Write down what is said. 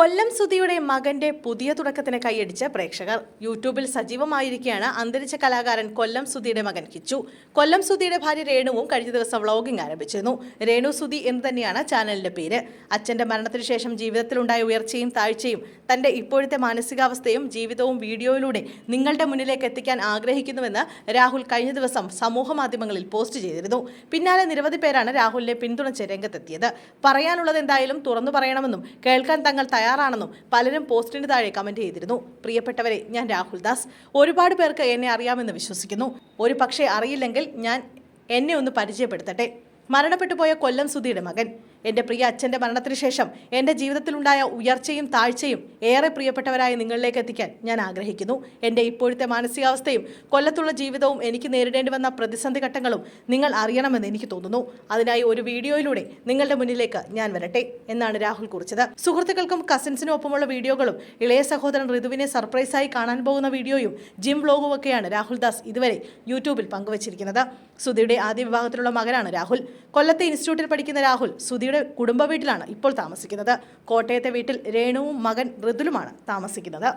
കൊല്ലം സുധിയുടെ മകന്റെ പുതിയ തുടക്കത്തിന് കൈയടിച്ച പ്രേക്ഷകർ. യൂട്യൂബിൽ സജീവമായിരിക്കുകയാണ് അന്തരിച്ച കലാകാരൻ കൊല്ലം സുധിയുടെ മകൻ കിച്ചു. കൊല്ലം സുധിയുടെ ഭാര്യ രേണുവും കഴിഞ്ഞ ദിവസം വ്ളോഗിംഗ് ആരംഭിച്ചിരുന്നു. രേണു സുധി എന്ന് തന്നെയാണ് ചാനലിന്റെ പേര്. അച്ഛന്റെ മരണത്തിനു ശേഷം ജീവിതത്തിലുണ്ടായ ഉയർച്ചയും താഴ്ചയും തന്റെ ഇപ്പോഴത്തെ മാനസികാവസ്ഥയും ജീവിതവും വീഡിയോയിലൂടെ നിങ്ങളുടെ മുന്നിലേക്ക് എത്തിക്കാൻ ആഗ്രഹിക്കുന്നുവെന്ന് രാഹുൽ കഴിഞ്ഞ ദിവസം സമൂഹ മാധ്യമങ്ങളിൽ പോസ്റ്റ് ചെയ്തിരുന്നു. പിന്നാലെ നിരവധി പേരാണ് രാഹുലിനെ പിന്തുണച്ച് രംഗത്തെത്തിയത്. പറയാനുള്ളത് എന്തായാലും തുറന്നു പറയണമെന്നും കേൾക്കാൻ തങ്ങൾ തയ്യാറാണെന്നും പലരും പോസ്റ്റിന് താഴെ കമന്റ് ചെയ്തിരുന്നു. പ്രിയപ്പെട്ടവരെ ഞാൻ രാഹുൽ ദാസ്. ഒരുപാട് പേർക്ക് എന്നെ അറിയാമെന്ന് വിശ്വസിക്കുന്നു. ഒരു പക്ഷേ അറിയില്ലെങ്കിൽ ഞാൻ എന്നെ ഒന്ന് പരിചയപ്പെടുത്തട്ടെ. മരണപ്പെട്ടു പോയ കൊല്ലം സുധിയുടെ മകൻ. എന്റെ പ്രിയ അച്ഛന്റെ മരണത്തിന് ശേഷം എന്റെ ജീവിതത്തിലുണ്ടായ ഉയർച്ചയും താഴ്ചയും ഏറെ പ്രിയപ്പെട്ടവരായ നിങ്ങളിലേക്ക് എത്തിക്കാൻ ഞാൻ ആഗ്രഹിക്കുന്നു. എന്റെ ഇപ്പോഴത്തെ മാനസികാവസ്ഥയും കൊല്ലത്തുള്ള ജീവിതവും എനിക്ക് നേരിടേണ്ടി വന്ന പ്രതിസന്ധി ഘട്ടങ്ങളും നിങ്ങൾ അറിയണമെന്ന് എനിക്ക് തോന്നുന്നു. അതിനായി ഒരു വീഡിയോയിലൂടെ നിങ്ങളുടെ മുന്നിലേക്ക് ഞാൻ വരട്ടെ എന്നാണ് രാഹുൽ കുറിച്ചത്. സുഹൃത്തുക്കൾക്കും കസിൻസിനും ഒപ്പമുള്ള വീഡിയോകളും ഇളയ സഹോദരൻ ഋതുവിനെ സർപ്രൈസായി കാണാൻ പോകുന്ന വീഡിയോയും ജിം വ്ലോഗും ഒക്കെയാണ് രാഹുൽ ദാസ് ഇതുവരെ യൂട്യൂബിൽ പങ്കുവച്ചിരിക്കുന്നത്. സുധിയുടെ ആദ്യ വിഭാഗത്തിലുള്ള മകനാണ് രാഹുൽ. കൊല്ലത്തെ ഇൻസ്റ്റിറ്റ്യൂട്ടിൽ പഠിക്കുന്ന രാഹുൽ സുധിയുടെ കുടുംബ വീട്ടിലാണ് ഇപ്പോൾ താമസിക്കുന്നത്. കോട്ടയത്തെ വീട്ടിൽ രേണുവും മകൻ ഋതുലുമാണ് താമസിക്കുന്നത്.